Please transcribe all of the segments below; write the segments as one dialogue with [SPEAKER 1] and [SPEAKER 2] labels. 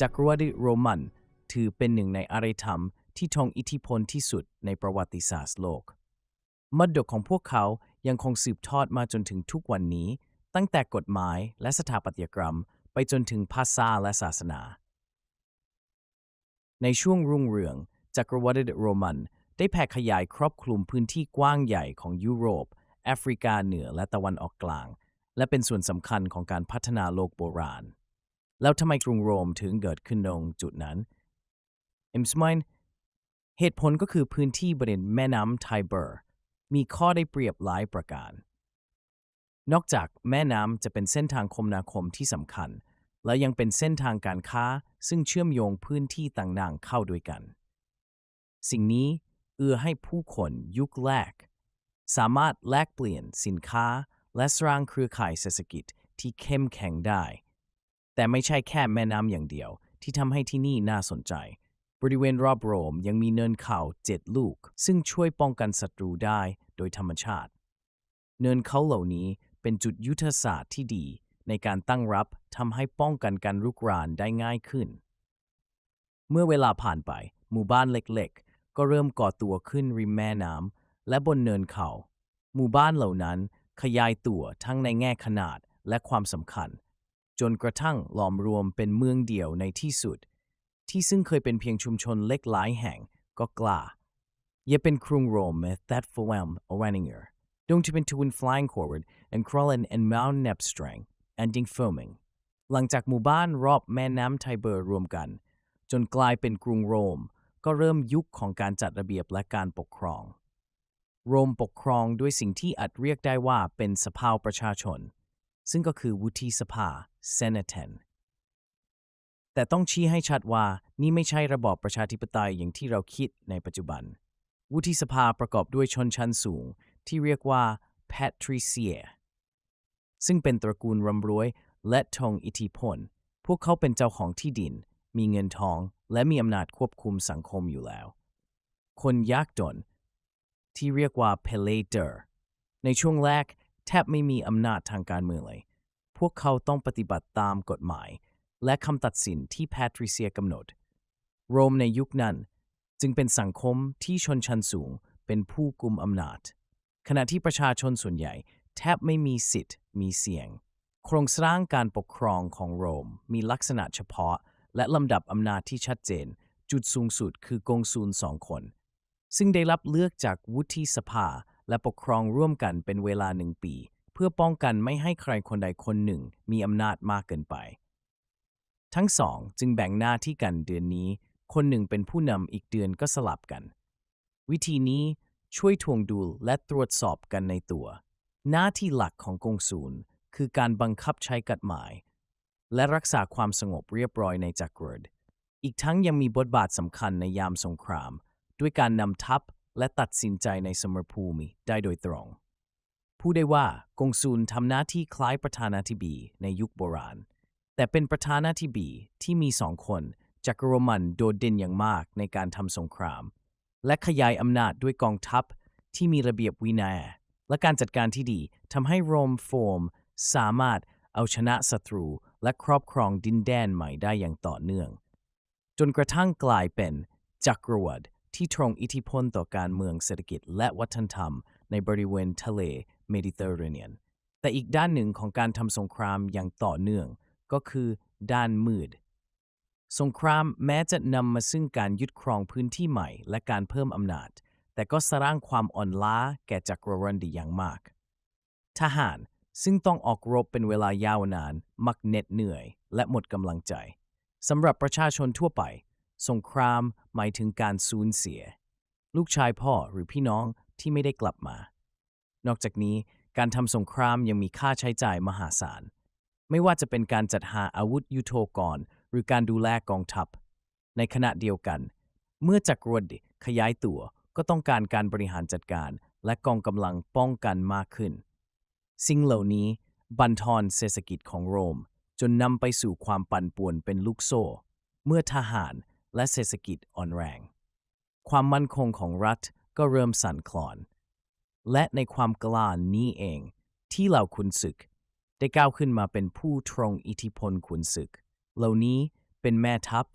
[SPEAKER 1] จักรวรรดิโรมัน ถือเป็นหนึ่งในอารยธรรมที่ทรงอิทธิพลที่สุดในประวัติศาสตร์โลก มรดกของพวกเขายังคงสืบทอดมาจนถึงทุกวันนี้ ตั้งแต่กฎหมายและสถาปัตยกรรม ไปจนถึงภาษาและศาสนา ในช่วงรุ่งเรืองจักรวรรดิโรมัน ได้แผ่ขยายครอบคลุมพื้นที่กว้างใหญ่ของยุโรป แอฟริกาเหนือและตะวันออกกลาง และเป็นส่วนสำคัญของการพัฒนาโลกโบราณ แล้วทำไมกรุงโรมถึงเกิดขึ้นตรงจุดนั้นเอ็มสมายเหตุผลก็คือพื้นที่บริเวณแม่น้ำไทเบอร์ มีข้อได้เปรียบหลายประการ นอกจากแม่น้ำจะเป็นเส้นทางคมนาคมที่สำคัญ และยังเป็นเส้นทางการค้าซึ่งเชื่อมโยงพื้นที่ต่างๆเข้าด้วยกัน สิ่งนี้เอื้อให้ผู้คนยุคแรก สามารถแลกเปลี่ยนสินค้าและสร้างเครือข่ายเศรษฐกิจที่เข้มแข็งได้ แต่ไม่ใช่แค่แม่น้ำอย่างเดียว ที่ทำให้ที่นี่น่าสนใจ บริเวณรอบโรมยังมีเนินเขาเจ็ดลูก ซึ่งช่วยป้องกันศัตรูได้โดยธรรมชาติ เนินเขาเหล่านี้เป็นจุดยุทธศาสตร์ที่ดี ในการตั้งรับทำให้ป้องกันการรุกรานได้ง่ายขึ้น เมื่อเวลาผ่านไป หมู่บ้านเล็กๆ ก็เริ่มก่อตัวขึ้นริมแม่น้ำและบนเนินเขา หมู่บ้านเหล่านั้นขยายตัวทั้งในแง่ขนาดและความสำคัญ จนกระทั่งหลอมรวมเป็นเมืองเดี่ยวในที่สุด ที่ซึ่งเคยเป็นเพียงชุมชนเล็กหลายแห่งก็กล้า Je ben kruung Rome met that forwhelm oraninger. Don't even to win flying forward and crawling and mount nepstrang, ending foaming. หลังจากหมู่บ้านรอบแม่น้ำไทเบอร์รวมกัน จนกลายเป็นกรุงโรม ก็เริ่มยุคของการจัดระเบียบและการปกครอง โรมปกครองด้วยสิ่งที่อาจเรียกได้ว่าเป็นสภาประชาชน ซึ่งก็คือวุฒิสภา Senaten แต่ต้องชี้ให้ชัดว่านี่ไม่ใช่ระบอบประชาธิปไตยอย่างที่เราคิดในปัจจุบัน วุฒิสภาประกอบด้วยชนชั้นสูง ที่เรียกว่า patricia ซึ่งเป็นตระกูลร่ำรวยและทงอิทธิพล พวกเขาเป็นเจ้าของที่ดิน มีเงินทอง และมีอำนาจควบคุมสังคมอยู่แล้ว คนยากจน ที่เรียกว่า p e l a t e r ในช่วงแรก แทบไม่มีอำนาจทางการเมืองเลย พวกเขาต้องปฏิบัติตามกฎหมาย และคำตัดสินที่แพทริเซียกำหนด โรมในยุคนั้น จึงเป็นสังคมที่ชนชั้นสูงเป็นผู้กุมอำนาจ ขณะที่ประชาชนส่วนใหญ่ แทบไม่มีสิทธิ์ มีเสียง โครงสร้างการปกครองของโรมมีลักษณะเฉพาะ และลำดับอำนาจที่ชัดเจน จุดสูงสุดคือกงซูลสองคน ซึ่งได้รับเลือกจากวุฒิสภา และปกครองร่วมกันเป็นเวลาหนึ่งปี เพื่อป้องกันไม่ให้ใครคนใดคนหนึ่งมีอำนาจมากเกินไป ทั้งสองจึงแบ่งหน้าที่กันเดือนนี้ คนหนึ่งเป็นผู้นำอีกเดือนก็สลับกัน วิธีนี้ช่วยทวงดุลและตรวจสอบกันในตัว หน้าที่หลักของกงศูนย์คือการบังคับใช้กฎหมาย และรักษาความสงบเรียบร้อยในจักรวรรดิอีกทั้งยังมีบทบาทสำคัญในยามสงคราม ด้วยการนำทัพ และตัดสินใจในสมรภูมิได้โดยตรงผู้ได้ว่ากงซูลทำหน้าที่คล้ายประธานาธิบดีในยุคโบราณ แต่เป็นประธานาธิบดีที่มีสองคนจักรโรมันโดดเด่นอย่างมากในการทำสงคราม และขยายอำนาจด้วยกองทัพที่มีระเบียบวินัย และการจัดการที่ดีทำให้โรมโฟมสามารถเอาชนะศัตรูและครอบครองดินแดนใหม่ได้อย่างต่อเนื่อง จนกระทั่งกลายเป็นจักรวรรดิ ที่ทรงอิทธิพลต่อการเมืองเศรษฐกิจและวัฒนธรรม ในบริเวณทะเลเมดิเตอร์เรเนียน แต่อีกด้านหนึ่งของการทำสงครามอย่างต่อเนื่อง ก็คือด้านมืด สงครามแม้จะนำมาซึ่งการยึดครองพื้นที่ใหม่ และการเพิ่มอำนาจ แต่ก็สร้างความอ่อนล้าแก่จักรวรรดิอย่างมาก ทหารซึ่งต้องออกรบเป็นเวลายาวนาน มักเหน็ดเหนื่อย และหมดกำลังใจสำหรับประชาชนทั่วไป สงครามหมายถึงการสูญเสีย ลูกชายพ่อหรือพี่น้องที่ไม่ได้กลับมา นอกจากนี้การทำสงครามยังมีค่าใช้จ่ายมหาศาล ไม่ว่าจะเป็นการจัดหาอาวุธยุโทโธกรหรือการดูแลกองทัพ ในขณะเดียวกัน เมื่อจักรวรรดิขยายตัวก็ต้องการการบริหารจัดการและกองกำลังป้องกันมากขึ้น สิ่งเหล่านี้บั่นทอนเศรษฐกิจของโรม จนนำไปสู่ความปั่นป่วนเป็นลูกโซ่ เมื่อทหาร และเศรษฐกิจอ่อนแรง ความมั่นคงของรัฐก็เริ่มสั่นคลอน และในความกล้านี้เอง ที่เหล่าขุนศึก ได้ก้าวขึ้นมาเป็นผู้ทรงอิทธิพลขุนศึก เหล่านี้เป็นแม่ทัพ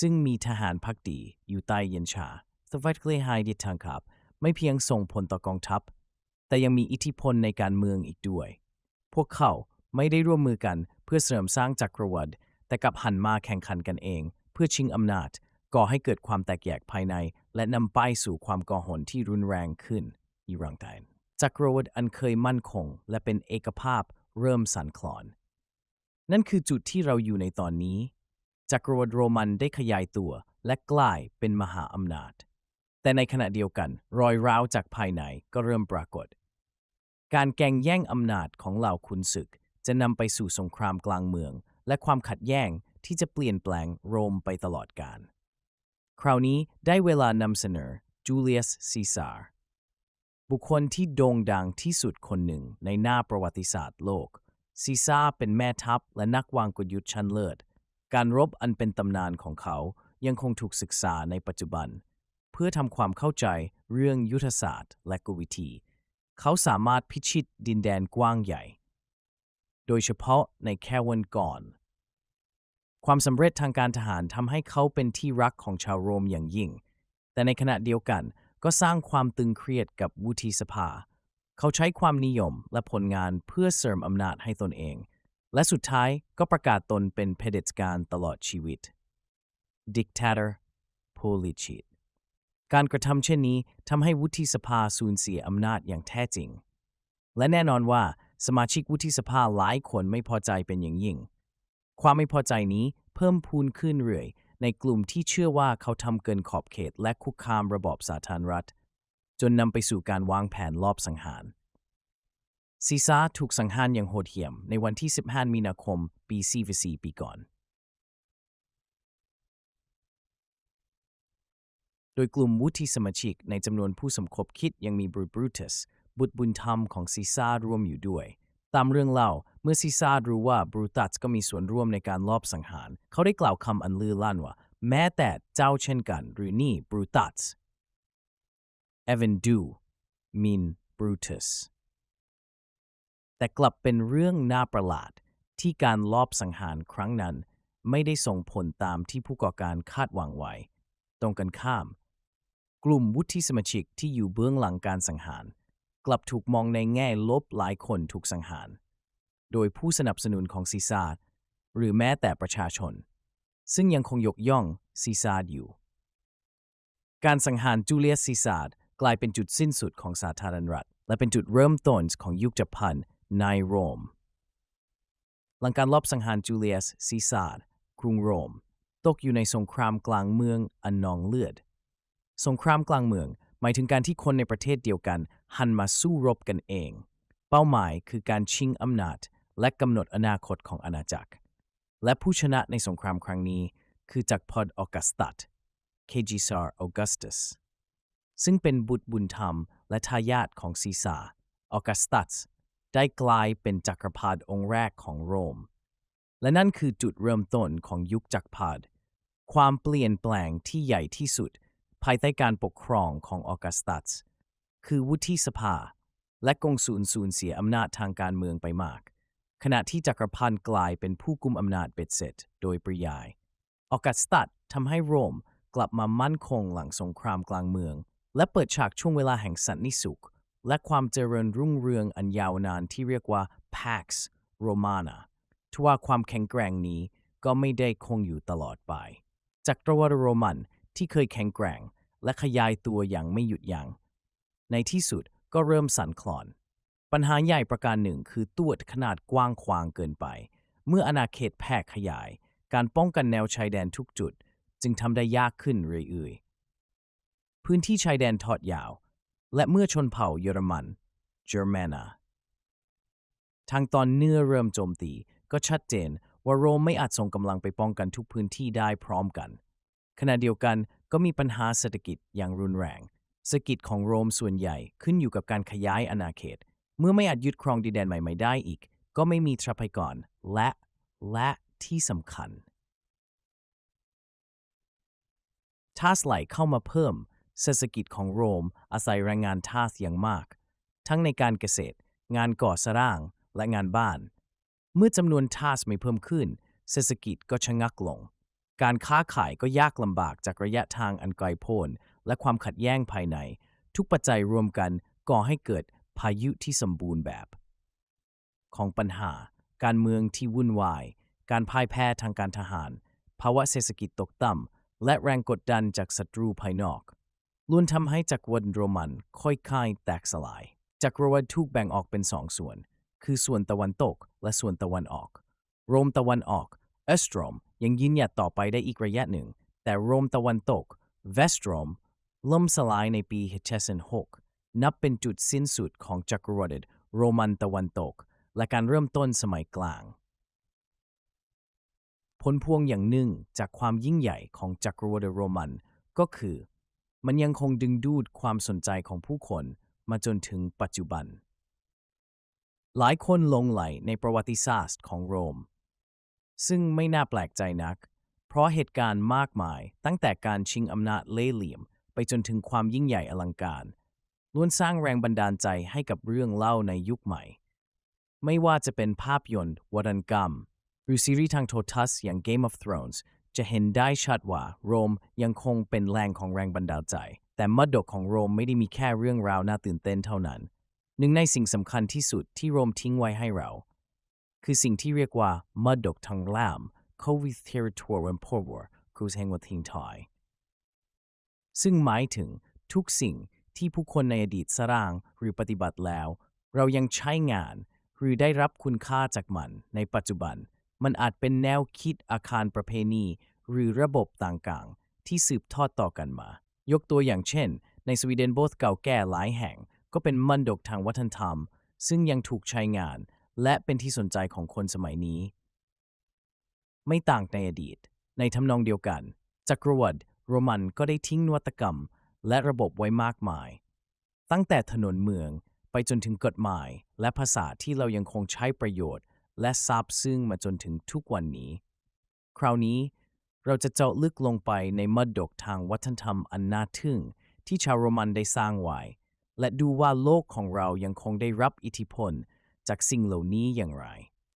[SPEAKER 1] ซึ่งมีทหารพักดีอยู่ใต้เย็นชาสวัสดีไฮดิทังครับ ไม่เพียงส่งผลต่อกองทัพ แต่ยังมีอิทธิพลในการเมืองอีกด้วย พวกเขาไม่ได้ร่วมมือกันเพื่อเสริมสร้างจักรวรรดิแต่กลับหันมาแข่งขันกันเอง เพื่อชิงอำนาจ ก่อให้เกิดความแตกแยกภายใน และนำไปสู่ความก่อหนที่รุนแรงขึ้นอีรังไทนจักรวรรดิอันเคยมั่นคง และเป็นเอกภาพเริ่มสั่นคลอน นั่นคือจุดที่เราอยู่ในตอนนี้ จักรวรรดิโรมันได้ขยายตัวและกลายเป็นมหาอำนาจ แต่ในขณะเดียวกัน รอยร้าวจากภายในก็เริ่มปรากฏ การแก่งแย่งอำนาจของเหล่าขุนศึก จะนำไปสู่สงครามกลางเมือง และความขัดแย้ง ที่จะเปลี่ยนแปลงโรมไปตลอดกาล คราวนี้ได้เวลานำเสนอจูเลียสซีซาร์บุคคลที่โด่งดังที่สุดคนหนึ่งในหน้าประวัติศาสตร์โลก ซีซ่าเป็นแม่ทัพและนักวางกลยุทธ์ชั้นเลิศ การรบอันเป็นตำนานของเขายังคงถูกศึกษาในปัจจุบัน เพื่อทำความเข้าใจเรื่องยุทธศาสตร์และกลวิธี เขาสามารถพิชิตดินแดนกว้างใหญ่ โดยเฉพาะในแค่วันก่อน ความสำเร็จทางการทหารทำให้เขาเป็นที่รักของชาวโรมอย่างยิ่ง แต่ในขณะเดียวกันก็สร้างความตึงเครียดกับวุฒิสภา เขาใช้ความนิยมและผลงานเพื่อเสริมอำนาจให้ตนเอง และสุดท้ายก็ประกาศตนเป็นเผด็จการตลอดชีวิต Dictator p o l i c i t การกระทำเช่นนี้ทำให้วุฒิสภาสูญเสียอำนาจอย่างแท้จริง และแน่นอนว่าสมาชิกวุฒิสภาหลายคนไม่พอใจเป็นอย่างยิ่ง ความไม่พอใจนี้เพิ่มพูนขึ้นเรื่อย ในกลุ่มที่เชื่อว่าเขาทำเกินขอบเขตและคุกคามระบอบสาธารณรัฐ จนนำไปสู่การวางแผนลอบสังหารซีซ่าถูกสังหารอย่างโหดเหี้ยม ในวันที่ 15 มีนาคม ปี 44 ปีก่อน โดยกลุ่มวุฒิสมาชิกในจำนวนผู้สมคบคิดยังมีบรูบรูตัสบุตรบุญธรรมของซีซ่ารวมอยู่ด้วย ตามเรื่องเล่า เมื่อซีซารู้ว่าบรูตัสก็มีส่วนร่วมในการลอบสังหาร เขาได้กล่าวคำอันลือลั่นว่า แม้แต่เจ้าเช่นกัน หรือนี่บรูตัส Evan do mean Brutus แต่กลับเป็นเรื่องน่าประหลาดที่การลอบสังหารครั้งนั้น ไม่ได้ส่งผลตามที่ผู้ก่อการคาดหวังไว้ ตรงกันข้าม กลุ่มวุฒิสมาชิกที่อยู่เบื้องหลังการสังหาร กลับถูกมองในแง่ลบหลายคนถูกสังหาร โดยผู้สนับสนุนของซีซาร์หรือแม้แต่ประชาชน ซึ่งยังคงยกย่องซีซาร์อยู่ การสังหารจูเลียสซีซาร์กลายเป็นจุดสิ้นสุดของสาธารณรัฐ และเป็นจุดเริ่มต้นของยุคจักรพันธ์ในโรม หลังการลอบสังหารจูเลียสซีซาร์กรุงโรม ตกอยู่ในสงครามกลางเมืองอันนองเลือด สงครามกลางเมืองหมายถึงการที่คนในประเทศเดียวกัน หันมาสู้รบกันเอง เป้าหมายคือการชิงอำนาจและกำหนดอนาคตของอาณาจักร และผู้ชนะในสงครามครั้งนี้ คือจักรพรรดิออกัสตัส Caesar Augustus ซึ่งเป็นบุตรบุญธรรมและทายาทของซีซาร์ออกัสตัสได้กลายเป็นจักรพรรดิองค์แรกของโรม และนั่นคือจุดเริ่มต้นของยุคจักรพรรดิความเปลี่ยนแปลงที่ใหญ่ที่สุด ภายใต้การปกครองของออกัสตัส คือวุฒิสภา และกงสูลสูญเสียอำนาจทางการเมืองไปมาก ขณะที่จักรพรรดิกลายเป็นผู้กุมอำนาจเบ็ดเสร็จ โดยปริยาย ออกัสตัสทำให้โรมกลับมามั่นคงหลังสงครามกลางเมือง และเปิดฉากช่วงเวลาแห่งสันนิสุข และความเจริญรุ่งเรืองอันยาวนานที่เรียกว่า Pax Romana ทว่าความแข็งแกร่งนี้ก็ไม่ได้คงอยู่ตลอดไปจักรวรรดิโรมันที่เคยแข็งแกร่ง และขยายตัวอย่างไม่หยุดยัง้ง ในที่สุดก็เริ่มสั่นคลอน ปัญหาใหญ่ประการหนึ่งคือตัวขนาดกว้างขวางเกินไป เมื่ออาณาเขตแพร่ขยาย การป้องกันแนวชายแดนทุกจุด จึงทำได้ยากขึ้นเรื่อยๆ พื้นที่ชายแดนทอดยาว และเมื่อชนเผ่าเยอรมัน Germana ทางตอนเหนื้อเริ่มโจมตี ก็ชัดเจนว่าโรมไม่อาจส่งกำลังไปป้องกันทุกพื้นที่ได้พร้อมกัน ขณะเดียวกันก็มีปัญหาเศรษฐกิจอย่างรุนแรง เศรษฐกิจของโรมส่วนใหญ่ขึ้นอยู่กับการขยายอาณาเขต เมื่อไม่อาจยึดครองดินแดนใหม่ ๆ ได้อีก ก็ไม่มีทรัพยากรและและที่สำคัญทาสไหลเข้ามาเพิ่มเศรษฐกิจของโรมอาศัยแรงงานทาสอย่างมาก ทั้งในการเกษตร งานก่อสร้างและงานบ้าน เมื่อจำนวนทาสไม่เพิ่มขึ้น เศรษฐกิจก็ชะงักลง การค้าขายก็ยากลำบากจากระยะทางอันไกลโพ้น และความขัดแย้งภายใน ทุกปัจจัยรวมกันก่อให้เกิดพายุที่สมบูรณ์แบบ ของปัญหา การเมืองที่วุ่นวาย การพ่ายแพ้ทางการทหาร ภาวะเศรษฐกิจตกต่ำ และแรงกดดันจากศัตรูภายนอกล้วนทำให้จักรวรรดิโรมันค่อยๆแตกสลาย จักรวรรดิถูกแบ่งออกเป็นสองส่วน คือส่วนตะวันตกและส่วนตะวันออก โรมตะวันออกเอสโตรมยังยืนหยัดต่อไปได้อีกระยะหนึ่ง แต่โรมตะวันตกเวสโตรม ล่มสลายในปีเฮเชสน6นับเป็นจุดสิ้นสุดของจักรวรรดิโรมันตะวันตก และการเริ่มต้นสมัยกลาง ผลพวงอย่างหนึ่งจากความยิ่งใหญ่ของจักรวรรดิโรมันก็คือ มันยังคงดึงดูดความสนใจของผู้คนมาจนถึงปัจจุบัน หลายคนหลงไหลในประวัติศาสตร์ของโรม ซึ่งไม่น่าแปลกใจนัก เพราะเหตุการณ์มากมายตั้งแต่การชิงอำนาจเล่เหลี่ยม ไปจนถึงความยิ่งใหญ่อลังการ ล้วนสร้างแรงบันดาลใจให้กับเรื่องเล่าในยุคใหม่ ไม่ว่าจะเป็นภาพยนตร์วรรณกรรม หรือซีรีส์ทางโทรทัศน์อย่าง Game of Thrones จะเห็นได้ชัดว่าโรมยังคงเป็นแหล่งของแรงบันดาลใจ แต่มรดกของโรมไม่ได้มีแค่เรื่องราวน่าตื่นเต้นเท่านั้น หนึ่งในสิ่งสำคัญที่สุดที่โรมทิ้งไว้ให้เรา คือสิ่งที่เรียกว่ามรดกทางล่าม Covid Territorium Power คือแห่งวัทิงทอย ซึ่งหมายถึงทุกสิ่งที่ผู้คนในอดีตสร้างหรือปฏิบัติแล้ว เรายังใช้งาน หรือได้รับคุณค่าจากมันในปัจจุบัน มันอาจเป็นแนวคิดอาคารประเพณี หรือระบบต่างๆ ที่สืบทอดต่อกันมา ยกตัวอย่างเช่น ในสวีเดนโบสถ์เก่าแก่หลายแห่ง ก็เป็นมรดกทางวัฒนธรรม ซึ่งยังถูกใช้งาน และเป็นที่สนใจของคนสมัยนี้ ไม่ต่างในอดีต ในทำนองเดียวกันจักรวรรดิ โรมันก็ได้ทิ้งนวัตกรรม และระบบไว้มากมาย ตั้งแต่ถนนเมืองไปจนถึงกฎหมาย และภาษาที่เรายังคงใช้ประโยชน์ และซาบซึ้งมาจนถึงทุกวันนี้ คราวนี้เราจะเจาะลึกลงไปในมรดกทางวัฒนธรรมอันน่าทึ่ง ที่ชาวโรมันได้สร้างไว้ และดูว่าโลกของเรายังคงได้รับอิทธิพล จากสิ่งเหล่านี้อย่างไร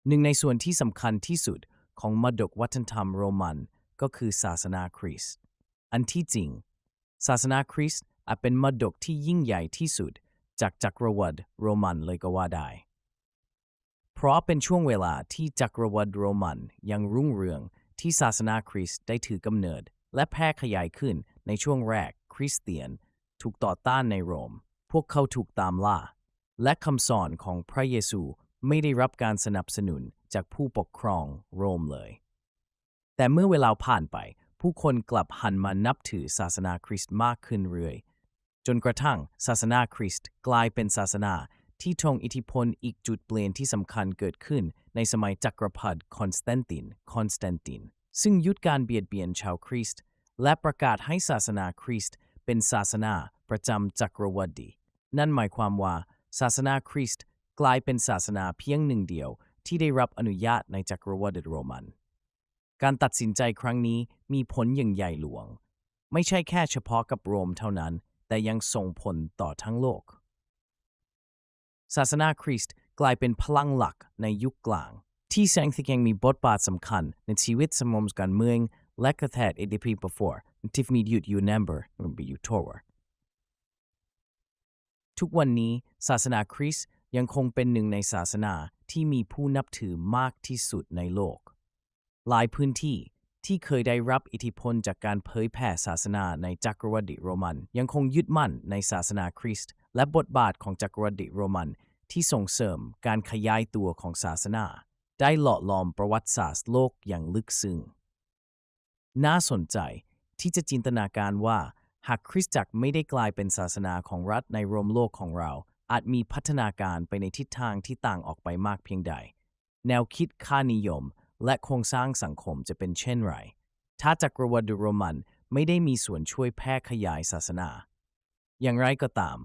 [SPEAKER 1] หนึ่งในส่วนที่สำคัญที่สุดของมรดกวัฒนธรรมโรมันก็คือศาสนาคริสต์ อันที่จริง ศาสนาคริสต์อาจเป็นมรดกที่ยิ่งใหญ่ที่สุด จากจักรวรรดิโรมันเลยก็ว่าได้ เพราะเป็นช่วงเวลาที่จักรวรรดิโรมันยังรุ่งเรืองที่ศาสนาคริสต์ได้ถือกำเนิด และแพร่ขยายขึ้นในช่วงแรกคริสเตียน ถูกต่อต้านในโรม พวกเขาถูกตามล่า และคำสอนของพระเยซูไม่ได้รับการสนับสนุนจากผู้ปกครองโรมเลย แต่เมื่อเวลาผ่านไป ผู้คนกลับหันมานับถือศาสนาคริสต์มากขึ้นเรื่อย จนกระทั่งศาสนาคริสต์กลายเป็นศาสนาที่ทงอิทธิพลอีกจุดเปลี่ยนที่สำคัญเกิดขึ้นในสมัยจักรพรรดิคอนสแตนติน คอนสแตนติน ซึ่งยุดการเบียดเบียนชาวคริสต์และประกาศให้ศาสนาคริสต์เป็นศาสนาประจำจักรวรรดิ นั่นหมายความว่า ศาสนาคริสต์กลายเป็นศาสนาเพียงหนึ่งเดียวที่ได้รับอนุญาตในจักรวรรดิโรมัน การตัดสินใจครั้งนี้มีผลอย่างใหญ่หลวง ไม่ใช่แค่เฉพาะกับโรมเท่านั้น แต่ยังส่งผลต่อทั้งโลก ศาสนาคริสต์กลายเป็นพลังหลักในยุคกลาง ที่แสงสแกงมีบทบาทสำคัญในชีวิตสมมการเมืองและกระแทกเอดีพี before ที่มีหยุดยูนัมเบอร์หรือยูทอร์ทุกวันนี้ศาสนาคริสต์ยังคงเป็นหนึ่งในศาสนาที่มีผู้นับถือมากที่สุดในโลก หลายพื้นที่ที่เคยได้รับอิทธิพลจากการเผยแผ่ศาสนาในจักรวรรดิโรมัน ยังคงยึดมั่นในศาสนาคริสต์และบทบาทของจักรวรรดิโรมันที่ส่งเสริมการขยายตัวของศาสนา ได้หล่อหลอมประวัติศาสตร์โลกอย่างลึกซึ้งน่าสนใจที่จะจินตนาการว่าหากคริสตจักรไม่ได้กลายเป็นศาสนาของรัฐในรวมโลกของเรา อาจมีพัฒนาการไปในทิศทางที่ต่างออกไปมากเพียงใด แนวคิดค่านิยม และโครงสร้างสังคมจะเป็นเช่นไร ถ้าจักรวรรดิโรมันไม่ได้มีส่วนช่วยแพร่ขยายศาสนา อย่างไรก็ตาม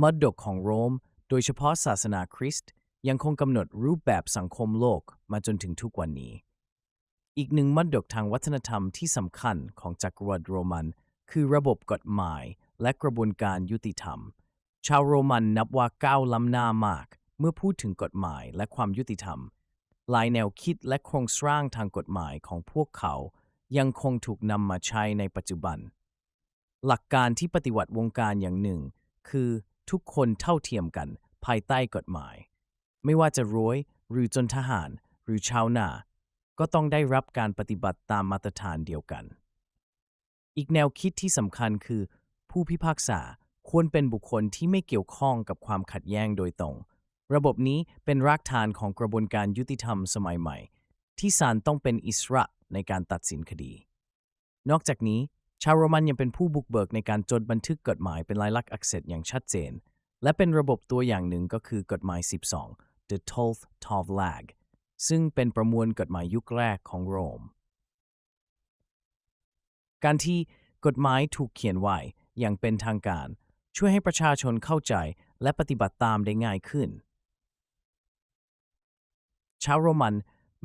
[SPEAKER 1] มรดกของโรม โดยเฉพาะศาสนาคริสต์ยังคงกำหนดรูปแบบสังคมโลกมาจนถึงทุกวันนี้ อีกหนึ่งมรดกทางวัฒนธรรมที่สำคัญของจักรวรรดิโรมัน คือระบบกฎหมายและกระบวนการยุติธรรม ชาวโรมันนับว่าก้าวล้ำหน้ามาก เมื่อพูดถึงกฎหมายและความยุติธรรม ลายแนวคิดและโครงสร้างทางกฎหมายของพวกเขา ยังคงถูกนำมาใช้ในปัจจุบัน หลักการที่ปฏิวัติวงการอย่างหนึ่ง คือทุกคนเท่าเทียมกันภายใต้กฎหมาย ไม่ว่าจะรวยหรือจนทหารหรือชาวนา ก็ต้องได้รับการปฏิบัติตามมาตรฐานเดียวกัน อีกแนวคิดที่สำคัญคือ ผู้พิพากษาควรเป็นบุคคลที่ไม่เกี่ยวข้องกับความขัดแย้งโดยตรง ระบบนี้เป็นรากฐานของกระบวนการยุติธรรมสมัยใหม่ ที่ศาลต้องเป็นอิสระในการตัดสินคดี นอกจากนี้ ชาวโรมันยังเป็นผู้บุกเบิกในการจดบันทึกกฎหมายเป็นลายลักษณ์อักษรอย่างชัดเจน และเป็นระบบตัวอย่างหนึ่งก็คือกฎหมาย 12 The Twelfth Tovlag ซึ่งเป็นประมวลกฎหมายยุคแรกของโรม การที่กฎหมายถูกเขียนไว้อย่างเป็นทางการ ช่วยให้ประชาชนเข้าใจและปฏิบัติตามได้ง่ายขึ้น ชาวโรมัน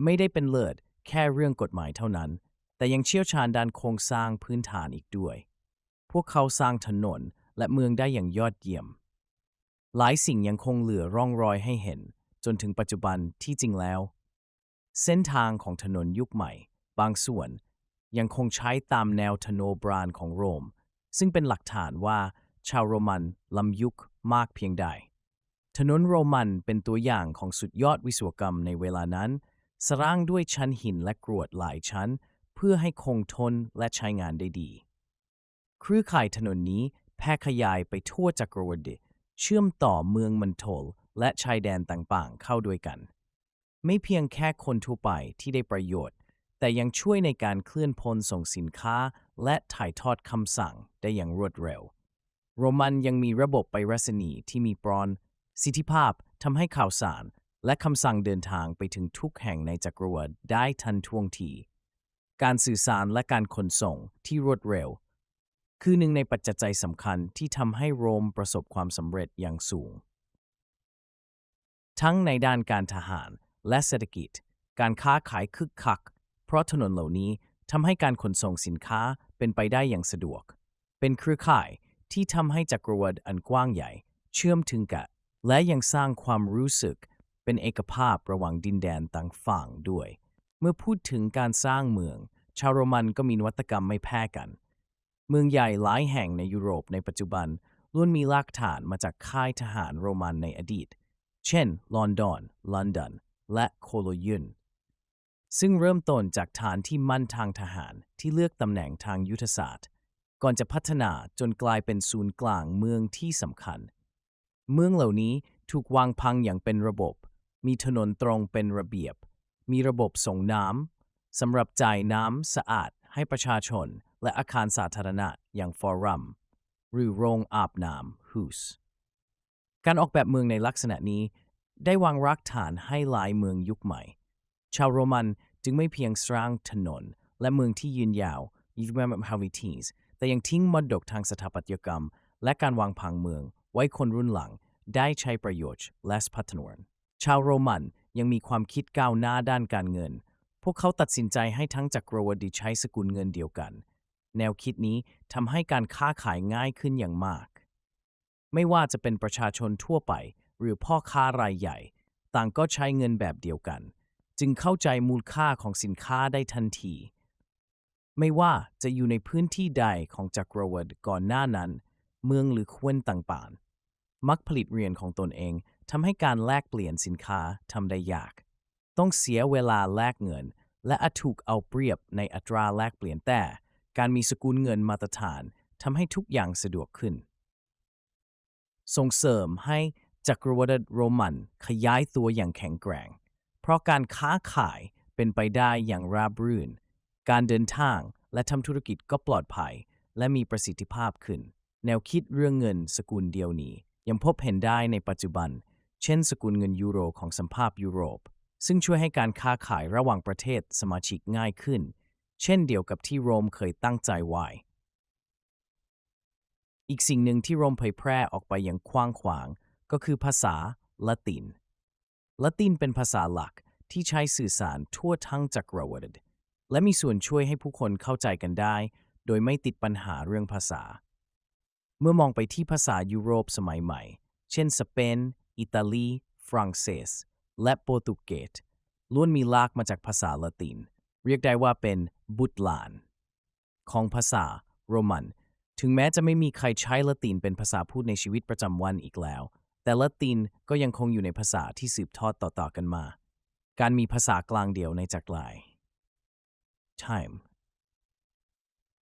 [SPEAKER 1] ไม่ได้เป็นเลิศแค่เรื่องกฎหมายเท่านั้น แต่ยังเชี่ยวชาญด้านโครงสร้างพื้นฐานอีกด้วย พวกเขาสร้างถนนและเมืองได้อย่างยอดเยี่ยม หลายสิ่งยังคงเหลือร่องรอยให้เห็น จนถึงปัจจุบันที่จริงแล้ว เส้นทางของถนนยุคใหม่ บางส่วนยังคงใช้ตามแนวถนนบราณของโรม ซึ่งเป็นหลักฐานว่าชาวโรมันล้ำยุคมากเพียงใด ถนนโรมันเป็นตัวอย่างของสุดยอดวิศวกรรมในเวลานั้น สร้างด้วยชั้นหินและกรวดหลายชั้น เพื่อให้คงทนและใช้งานได้ดี เครือข่ายถนนนี้แพร่ขยายไปทั่วจักรวรรดิเชื่อมต่อเมืองมันโทลและชายแดนต่างๆ เข้าด้วยกัน ไม่เพียงแค่คนทั่วไปที่ได้ประโยชน์ แต่ยังช่วยในการเคลื่อนพลส่งสินค้า และถ่ายทอดคำสั่งได้อย่างรวดเร็ว โรมันยังมีระบบไปรษณีย์ที่มีปรอน สิทธิภาพทำให้ข่าวสาร และคำสั่งเดินทางไปถึงทุกแห่งในจักรวรรดิได้ทันท่วงที การสื่อสารและการขนส่งที่รวดเร็ว คือหนึ่งในปัจจัยสำคัญที่ทำให้โรมประสบความสำเร็จอย่างสูง ทั้งในด้านการทหารและเศรษฐกิจ การค้าขายคึกคัก เพราะถนนเหล่านี้ทำให้การขนส่งสินค้าเป็นไปได้อย่างสะดวก เป็นเครือข่ายที่ทำให้จักรวรรดิอันกว้างใหญ่ เชื่อมถึงกัน และยังสร้างความรู้สึกเป็นเอกภาพระหว่างดินแดนต่างฝั่งด้วย เมื่อพูดถึงการสร้างเมือง ชาวโรมันก็มีนวัตกรรมไม่แพ้กัน เมืองใหญ่หลายแห่งในยุโรปในปัจจุบันล้วนมีรากฐานมาจากค่ายทหารโรมันในอดีต เช่น ลอนดอน ลอนดอน และโคโลยุนซึ่งเริ่มต้นจากฐานที่มั่นทางทหารที่เลือกตำแหน่งทางยุทธศาสตร์ ก่อนจะพัฒนาจนกลายเป็นศูนย์กลางเมืองที่สำคัญ เมืองเหล่านี้ถูกวางพังอย่างเป็นระบบ มีถนนตรงเป็นระเบียบ มีระบบส่งน้ำสำหรับจ่ายน้ำสะอาดให้ประชาชน และอาคารสาธารณะอย่างฟอรัม หรือโรงอาบน้ำ Hus การออกแบบเมืองในลักษณะนี้ ได้วางรากฐานให้หลายเมืองยุคใหม่ ชาวโรมันจึงไม่เพียงสร้างถนน และเมืองที่ยืนยาวยืนแบบฮาวิทีสแต่ยังทิ้งมรดกทางสถาปัตยกรรม และการวางผังเมือง ไว้คนรุ่นหลังได้ใช้ประโยชน์และพัฒนาชาวโรมันยังมีความคิดก้าวหน้าด้านการเงิน พวกเขาตัดสินใจให้ทั้งจักรวรรดิใช้สกุลเงินเดียวกัน แนวคิดนี้ทำให้การค้าขายง่ายขึ้นอย่างมาก ไม่ว่าจะเป็นประชาชนทั่วไป หรือพ่อค้ารายใหญ่ ต่างก็ใช้เงินแบบเดียวกัน จึงเข้าใจมูลค่าของสินค้าได้ทันที ไม่ว่าจะอยู่ในพื้นที่ใดของจักรวรรดิก่อนหน้านั้น เมืองหรือควนต่างๆ มักผลิตเรียนของตนเองทำให้การแลกเปลี่ยนสินค้าทำได้ยาก ต้องเสียเวลาแลกเงิน และอาจถูกเอาเปรียบในอัตราแลกเปลี่ยนแต่ การมีสกุลเงินมาตรฐานทำให้ทุกอย่างสะดวกขึ้น ส่งเสริมให้จักรวรรดิโรมันขยายตัวอย่างแข็งแกร่ง เพราะการค้าขายเป็นไปได้อย่างราบรื่น การเดินทางและทำธุรกิจก็ปลอดภัย และมีประสิทธิภาพขึ้น แนวคิดเรื่องเงินสกุลเดียวนี้ ยังพบเห็นได้ในปัจจุบัน เช่นสกุลเงินยูโรของสัมภาพยุโรป ซึ่งช่วยให้การค้าขายระหว่างประเทศสมาชิกง่ายขึ้น เช่นเดียวกับที่โรมเคยตั้งใจไว้ อีกสิ่งหนึ่งที่โรมเผยแพร่ออกไปอย่างกว้างขวาง ก็คือภาษาละติน ละตินเป็นภาษาหลักที่ใช้สื่อสารทั่วทั้งจักรวรรดิและมีส่วนช่วยให้ผู้คนเข้าใจกันได้ โดยไม่ติดปัญหาเรื่องภาษา เมื่อมองไปที่ภาษายุโรปสมัยใหม่ เช่นสเปน อิตาลี ฝรั่งเศส และโปรตุเกสล้วนมีลากมาจากภาษาละติน เรียกได้ว่าเป็นบุตรหลาน ของภาษาโรมัน ถึงแม้จะไม่มีใครใช้ละตินเป็นภาษาพูดในชีวิตประจำวันอีกแล้ว แต่ละตินก็ยังคงอยู่ในภาษาที่สืบทอดต่อๆกันมา การมีภาษากลางเดียวในจักรลาย time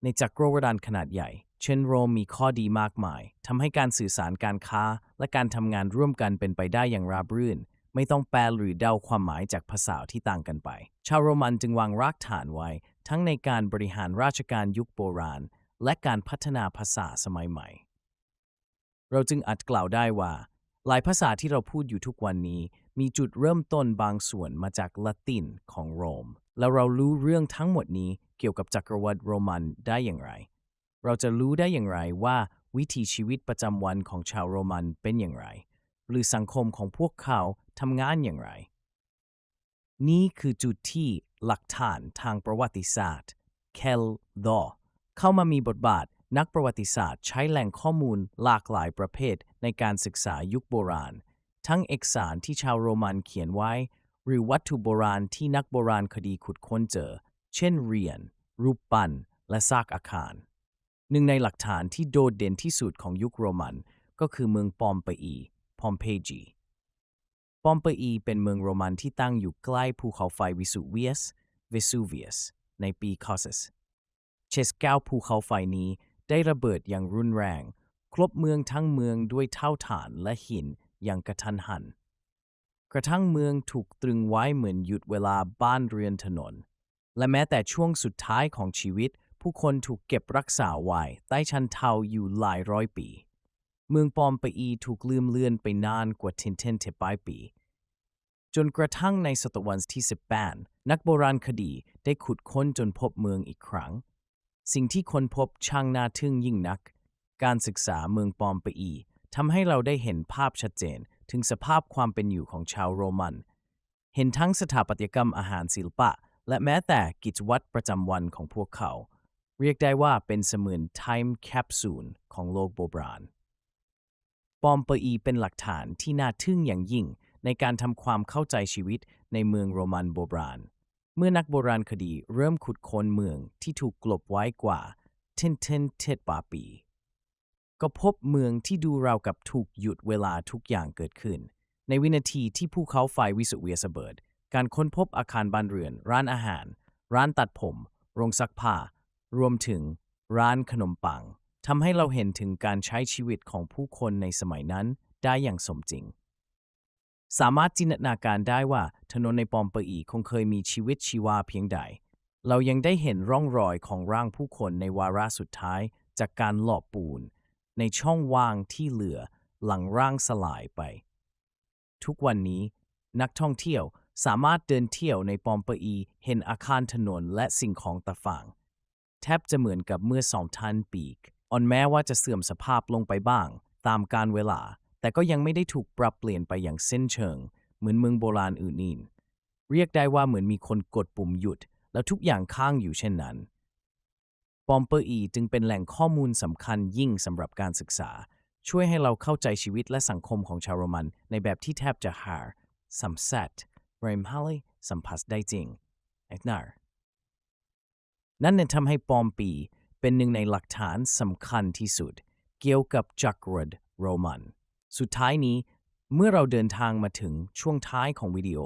[SPEAKER 1] ในจักรวรรดิขนาดใหญ่ เช่นโรมมีข้อดีมากมายทำให้การสื่อสารการค้า และการทำงานร่วมกันเป็นไปได้อย่างราบรื่น ไม่ต้องแปลหรือเดาความหมายจากภาษาที่ต่างกันไป ชาวโรมันจึงวางรากฐานไว้ ทั้งในการบริหารราชการยุคโบราณ และการพัฒนาภาษาสมัยใหม่ เราจึงอาจกล่าวได้ว่า หลายภาษาที่เราพูดอยู่ทุกวันนี้ มีจุดเริ่มต้นบางส่วนมาจากละตินของโรม แล้วเรารู้เรื่องทั้งหมดนี้เกี่ยวกับจักรวรรดิโรมันได้อย่างไร เราจะรู้ได้อย่างไรว่าวิถีชีวิตประจำวันของชาวโรมันเป็นอย่างไร หรือสังคมของพวกเขาทำงานอย่างไร นี่คือจุดที่หลักฐานทางประวัติศาสตร์เคลดอเข้ามามีบทบาทนักประวัติศาสตร์ใช้แหล่งข้อมูลหลากหลายประเภทในการศึกษายุคโบราณ ทั้งเอกสารที่ชาวโรมันเขียนไว้ หรือวัตถุโบราณที่นักโบราณคดีขุดค้นเจอ เช่นเรียญรูปปั้นและซากอาคาร หนึ่งในหลักฐานที่โดดเด่นที่สุดของยุคโรมัน ก็คือเมืองปอมเปอีพอมเพจีปอมเปอีเป็นเมืองโรมันที่ตั้งอยู่ใกล้ภูเขาไฟวิสุเวียส Vesuvius ในปีคอสสเชสเก้าภูเขาไฟนี้ได้ระเบิดอย่างรุนแรง ครบเมืองทั้งเมืองด้วยเท่าฐานและหินอย่างกระทันหัน กระทั่งเมืองถูกตรึงไว้เหมือนหยุดเวลาบ้านเรือนถนน และแม้แต่ช่วงสุดท้ายของชีวิต ผู้คนถูกเก็บรักษาไว้ใต้ชั้นเทาอยู่หลายร้อยปี เมืองปอมเปอีถูกลืมเลือนไปนานกว่าเทนเทนเทปายปี จนกระทั่งในศตวรรษที่18นักโบราณคดีได้ขุดค้นจนพบเมืองอีกครั้ง สิ่งที่ค้นพบช่างน่าทึ่งยิ่งนัก การศึกษาเมืองปอมเปอีทำให้เราได้เห็นภาพชัดเจนถึงสภาพความเป็นอยู่ของชาวโรมัน เห็นทั้งสถาปัตยกรรมอาหารศิลปะ และแม้แต่กิจวัตรประจำวันของพวกเขา เรียกได้ว่าเป็นเสมือน time capsule ของโลกโบราณ ปอมเปอีเป็นหลักฐานที่น่าทึ่งอย่างยิ่งในการทำความเข้าใจชีวิตในเมืองโรมันโบราณ เมื่อนักโบราณคดีเริ่มขุดค้นเมืองที่ถูกกลบไว้กว่าเทนเทนเทตปาปี ก็พบเมืองที่ดูราวกับถูกหยุดเวลาทุกอย่างเกิดขึ้น ในวินาทีที่ภูเขาไฟวิสุเวียสเบิด การค้นพบอาคารบ้านเรือน ร้านอาหาร ร้านตัดผม โรงซักผ้า รวมถึงร้านขนมปังทำให้เราเห็นถึงการใช้ชีวิตของผู้คนในสมัยนั้นได้อย่างสมจริง สามารถจินตนาการได้ว่าถนนในปอมเปอีคงเคยมีชีวิตชีวาเพียงใด เรายังได้เห็นร่องรอยของร่างผู้คนในวาระสุดท้ายจากการหลอบปูน ในช่องว่างที่เหลือหลังร่างสลายไป ทุกวันนี้ นักท่องเที่ยวสามารถเดินเที่ยวในปอมเปอีเห็นอาคารถนนและสิ่งของตะฝาง แทบจะเหมือนกับเมื่อสองทันปีกอ่อนแม้ว่าจะเสื่อมสภาพลงไปบ้าง ตามการเวลา แต่ก็ยังไม่ได้ถูกปรับเปลี่ยนไปอย่างเส้นเชิง เหมือนเมืองโบราณอื่นๆ เรียกได้ว่าเหมือนมีคนกดปุ่มหยุด แล้วทุกอย่างค้างอยู่เช่นนั้นปอมเปอร์อีจึงเป็นแหล่งข้อมูลสำคัญยิ่งสำหรับการศึกษา ช่วยให้เราเข้าใจชีวิตและสังคมของชาวโรมันในแบบที่แทบจะหาสัมเซตเรมฮัลลีสัมผัสได้จริงเอ็กนาร์ นั่นเนี่ยทำให้ปอมปีเป็นหนึ่งในหลักฐานสำคัญที่สุด เกี่ยวกับจักรวรรดิโรมัน สุดท้ายนี้เมื่อเราเดินทางมาถึงช่วงท้ายของวิดีโอ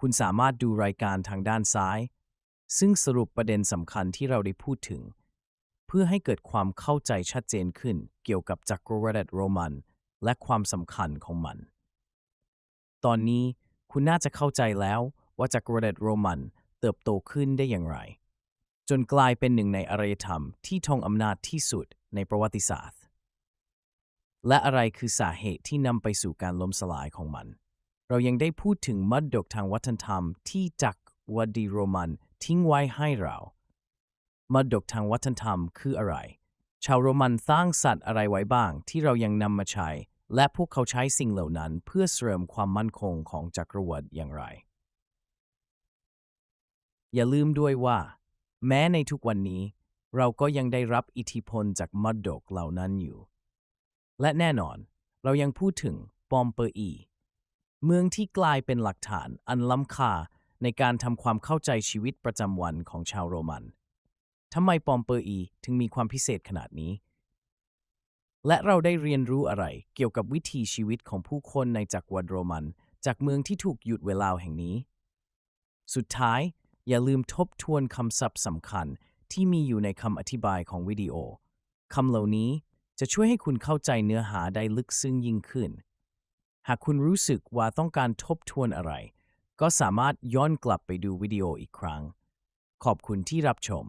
[SPEAKER 1] คุณสามารถดูรายการทางด้านซ้าย ซึ่งสรุปประเด็นสำคัญที่เราได้พูดถึง เพื่อให้เกิดความเข้าใจชัดเจนขึ้นเกี่ยวกับจักรวรรดิโรมัน และความสำคัญของมัน ตอนนี้คุณน่าจะเข้าใจแล้วว่าจักรวรรดิโรมันเติบโตขึ้นได้อย่างไร จนกลายเป็นหนึ่งในอารยธรรมที่ทรงอำนาจที่สุดในประวัติศาสตร์ และอะไรคือสาเหตุที่นำไปสู่การล้มสลายของมัน เรายังได้พูดถึงมรดกทางวัฒนธรรมที่จักรวดิโรมันทิ้งไว้ให้เรามรดกทางวัฒนธรรมคืออะไร ชาวโรมันสร้างสัตว์อะไรไว้บ้างที่เรายังนำมาใช้ และพวกเขาใช้สิ่งเหล่านั้นเพื่อเสริมความมั่นคงของจักรวรรดิอย่างไร อย่าลืมด้วยว่า แม้ในทุกวันนี้ เราก็ยังได้รับอิทธิพลจากมรดกเหล่านั้นอยู่ และแน่นอน เรายังพูดถึงปอมเปอร์อี เมืองที่กลายเป็นหลักฐานอันล้ำค่าในการทำความเข้าใจชีวิตประจำวันของชาวโรมันทำไมปอมเปอร์อีถึงมีความพิเศษขนาดนี้ และเราได้เรียนรู้อะไรเกี่ยวกับวิถีชีวิตของผู้คนในจักรวรรดิโรมัน จากเมืองที่ถูกหยุดเวลาแห่งนี้ สุดท้าย อย่าลืมทบทวนคำศัพท์สำคัญที่มีอยู่ในคำอธิบายของวิดีโอ คำเหล่านี้จะช่วยให้คุณเข้าใจเนื้อหาได้ลึกซึ้งยิ่งขึ้น หากคุณรู้สึกว่าต้องการทบทวนอะไร ก็สามารถย้อนกลับไปดูวิดีโออีกครั้ง ขอบคุณที่รับชม